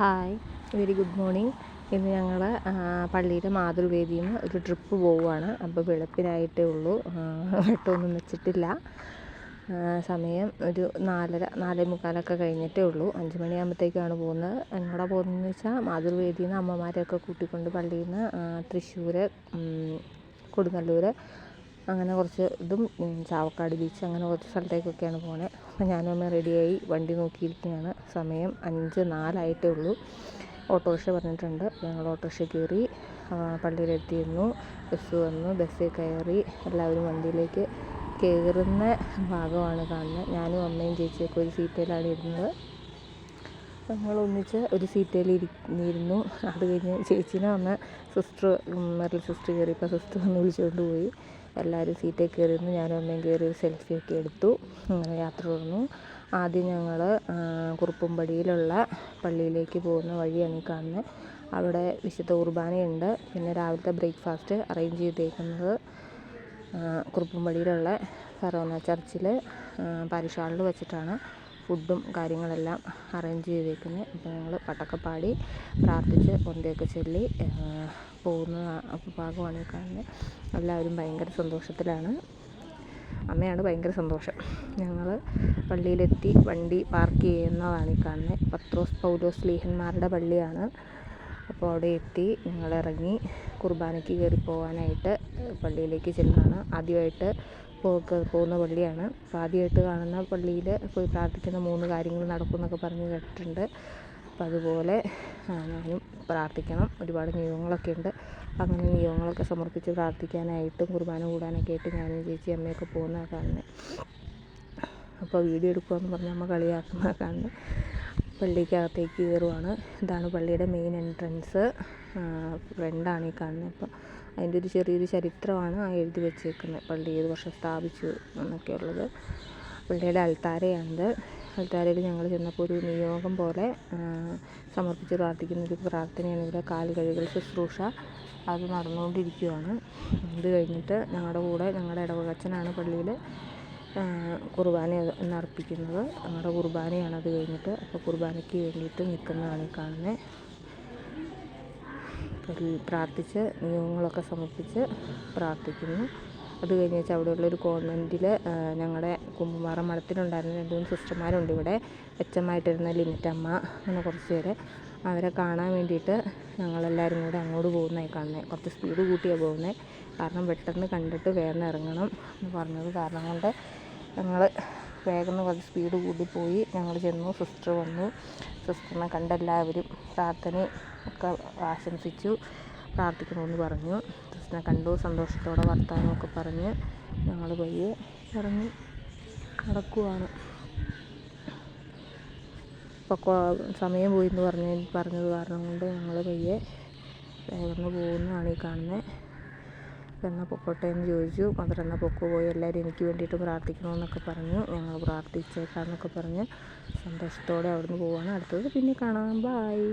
Hi. Very good morning. ഇന്ന് ഞങ്ങൾ പള്ളിയുടെ മാതൃവേദിയിൽ നിന്ന് ഒരു ട്രിപ്പ് പോവുകയാണ് അപ്പോൾ വെളുപ്പിനായിട്ടേ ഉള്ളൂ. വെട്ടമൊന്നും വെച്ചിട്ടില്ല. സമയം ഒരു നാലര നാലേ മുക്കാലൊക്കെ കഴിഞ്ഞിട്ടേ ഉള്ളൂ. അഞ്ച് മണിയാകുമ്പോഴത്തേക്കാണ് പോകുന്നത്. എങ്ങോട്ടാണ് പോകുന്നതെന്ന് വെച്ചാൽ മാതൃവേദിയിൽ നിന്ന് അമ്മമാരെയൊക്കെ കൂട്ടിക്കൊണ്ട് പള്ളിയിൽ നിന്ന് തൃശ്ശൂർ കൊടുങ്ങല്ലൂർ അങ്ങനെ കുറച്ച് ഇതും ചാവക്കാട് ബീച്ച് അങ്ങനെ കുറച്ച് സ്ഥലത്തേക്കൊക്കെയാണ് പോണത് അപ്പോൾ ഞാനും അമ്മ റെഡിയായി വണ്ടി നോക്കിയിരിക്കുകയാണ് സമയം അഞ്ച് നാലായിട്ടേ ഉള്ളൂ. ഓട്ടോറിക്ഷ പറഞ്ഞിട്ടുണ്ട്. ഞങ്ങൾ ഓട്ടോറിക്ഷ കയറി പള്ളിയിലെത്തിയിരുന്നു. ബസ് വന്നു. ബസ്സിൽ കയറി എല്ലാവരും വണ്ടിയിലേക്ക് കയറുന്ന ഭാഗമാണ് കാണുന്നത്. ഞാനും അമ്മയും ചേച്ചിയൊക്കെ ഒരു സീറ്റിലാണ് ഇരുന്നത്. ഞങ്ങൾ ഒന്നിച്ച് ഒരു സീറ്റിൽ ഇരുന്നു. അത് കഴിഞ്ഞ് ചേച്ചീനെ വന്ന് സിസ്റ്റർ മെറിൽ സിസ്റ്റർ കയറിയപ്പോൾ സിസ്റ്റർ വന്ന് വിളിച്ചുകൊണ്ട് പോയി. എല്ലാവരും സീറ്റിൽ കയറിയിരുന്നു. ഞാനും അമ്മയും കയറി ഒരു സെൽഫിയൊക്കെ എടുത്തു. അങ്ങനെ യാത്ര തുടർന്നു. ആദ്യം ഞങ്ങൾ കുറുപ്പുംപടിയിലുള്ള പള്ളിയിലേക്ക് പോകുന്ന വഴിയാണ് ഈ കാണുന്നത് അവിടെ വിശുദ്ധ കുർബാനയുണ്ട്. പിന്നെ രാവിലത്തെ ബ്രേക്ക്ഫാസ്റ്റ് അറേഞ്ച് ചെയ്തേക്കുന്നത് കുറുപ്പുംപടിയിലുള്ള ഫറോന ചർച്ചിൽ പാരിഷ് ഹാളിൽ വെച്ചിട്ടാണ്. ഫുഡും കാര്യങ്ങളെല്ലാം അറേഞ്ച് ചെയ്തേക്കുന്നത് അപ്പോൾ ഞങ്ങൾ പട്ടൊക്കെ പാടി പ്രാർത്ഥിച്ച് ഒന്തിയൊക്കെ ചൊല്ലി പോകുന്ന ഭാഗമാണ് കാണുന്നത് എല്ലാവരും ഭയങ്കര സന്തോഷത്തിലാണ്. അമ്മയാണ് ഭയങ്കര സന്തോഷം. ഞങ്ങൾ പള്ളിയിലെത്തി വണ്ടി പാർക്ക് ചെയ്യുന്നതാണ് ഈ കാണുന്നത് പത്രോസ് പൗലോസ് ലീഹന്മാരുടെ പള്ളിയാണ്. അപ്പോൾ അവിടെ എത്തി ഞങ്ങൾ ഇറങ്ങി കുർബാനയ്ക്ക് കയറി പോകാനായിട്ട് പള്ളിയിലേക്ക് ചെല്ലുകയാണ് ആദ്യമായിട്ട് പോകുന്ന പള്ളിയാണ്. അപ്പോൾ ആദ്യമായിട്ട് കാണുന്ന പള്ളിയിൽ പോയി പ്രാർത്ഥിക്കുന്ന മൂന്ന് കാര്യങ്ങൾ നടക്കും എന്നൊക്കെ പറഞ്ഞ് കേട്ടിട്ടുണ്ട്. അപ്പം അതുപോലെ ഞാനും പ്രാർത്ഥിക്കണം. ഒരുപാട് നിയമങ്ങളൊക്കെ ഉണ്ട്. അങ്ങനെ നിയമങ്ങളൊക്കെ സമർപ്പിച്ച് പ്രാർത്ഥിക്കാനായിട്ടും കുർബാന കൂടാനൊക്കെ ആയിട്ട് ഞാനും ചേച്ചി അമ്മയൊക്കെ പോകുന്ന കാണുന്നത് അപ്പോൾ വീഡിയോ എടുക്കുകയെന്ന് പറഞ്ഞ് അമ്മ കളിയാക്കുന്ന കാണുന്നത് പള്ളിക്കകത്തേക്ക് കയറുവാണ്. ഇതാണ് പള്ളിയുടെ മെയിൻ എൻട്രൻസ്. ഫ്രണ്ടാണ് ഈ കാണുന്നത് അപ്പോൾ അതിന്റെ ഒരു ചെറിയൊരു ചരിത്രമാണ് ആ എഴുതി വെച്ചേക്കുന്നത് പള്ളി ഏത് വർഷം സ്ഥാപിച്ചു എന്നൊക്കെ ഉള്ളത് പള്ളിയുടെ അൾത്താരയാണിത് അൾത്താരയിൽ ഞങ്ങൾ ചെന്നപ്പോൾ ഒരു നിയോഗം പോലെ സമർപ്പിച്ച് പ്രാർത്ഥിക്കുന്ന ഒരു പ്രാർത്ഥനയാണ് ഇവിടെ കാൽ കഴുകൽ ശുശ്രൂഷ. അത് നടന്നുകൊണ്ടിരിക്കുകയാണ് ഇത് കഴിഞ്ഞിട്ട് ഞങ്ങളുടെ കൂടെ ഞങ്ങളുടെ ഇടവകച്ചനാണ് പള്ളിയിൽ കുർബാന എന്നർപ്പിക്കുന്നത്. ഞങ്ങളുടെ കുർബാനയാണ് അത് കഴിഞ്ഞിട്ട്. അപ്പോൾ കുർബാനയ്ക്ക് വേണ്ടിയിട്ട് നിൽക്കുന്നതാണ് ഈ കാണുന്നത് പ്രാർത്ഥിച്ച് നിയമങ്ങളൊക്കെ സമർപ്പിച്ച് പ്രാർത്ഥിക്കുന്നു. അത് കഴിഞ്ഞ് വെച്ചാൽ അവിടെയുള്ള ഒരു കോൺവെന്റിൽ ഞങ്ങളുടെ കുമ്പുമാറ മഠത്തിലുണ്ടായിരുന്ന രണ്ട് മൂന്ന് സിസ്റ്റർമാരുണ്ട് ഇവിടെ. എച്ചമായിട്ടിരുന്ന ലിമിറ്റമ്മ അങ്ങനെ കുറച്ച് പേര്. അവരെ കാണാൻ വേണ്ടിയിട്ട് ഞങ്ങളെല്ലാവരും കൂടെ അങ്ങോട്ട് പോകുന്നതായി കാണുന്നത് കുറച്ച് സ്പീഡ് കൂട്ടിയാണ് പോകുന്നത് കാരണം പെട്ടെന്ന് കണ്ടിട്ട് വേഗം ഇറങ്ങണം എന്ന് പറഞ്ഞത് കാരണം കൊണ്ട് ഞങ്ങൾ വേഗം കുറച്ച് സ്പീഡ് കൂടിപ്പോയി. പോയി ഞങ്ങൾ ചെന്നു സിസ്റ്റർ വന്നു. സിസ്റ്ററിനെ കണ്ട എല്ലാവരും പ്രാർത്ഥന ഒക്കെ ആശംസിച്ചു. പ്രാർത്ഥിക്കണമെന്ന് പറഞ്ഞു. സിസ്റ്ററിനെ കണ്ടു സന്തോഷത്തോടെ വർത്തമാനമൊക്കെ പറഞ്ഞ് ഞങ്ങൾ പയ്യെ ഇറങ്ങി നടക്കുവാണ്. ഇപ്പോൾ സമയം പോയി എന്ന് പറഞ്ഞ് പറഞ്ഞത് കാരണം കൊണ്ട് ഞങ്ങൾ പയ്യെ വേഗം പോകുന്നതാണ് ഈ കാണുന്നത് എന്നാൽ പൊക്കോട്ടെ എന്ന് ചോദിച്ചു. മദർ എന്നാൽ പൊക്കോ? പോയി എല്ലാവരും എനിക്ക് വേണ്ടിയിട്ട് പ്രാർത്ഥിക്കണമെന്നൊക്കെ പറഞ്ഞു. ഞങ്ങൾ പ്രാർത്ഥിച്ചേക്കാമെന്നൊക്കെ പറഞ്ഞ് സന്തോഷത്തോടെ അവിടുന്ന് പോവാണ്. അടുത്തത് പിന്നെ കാണാം. ബായ്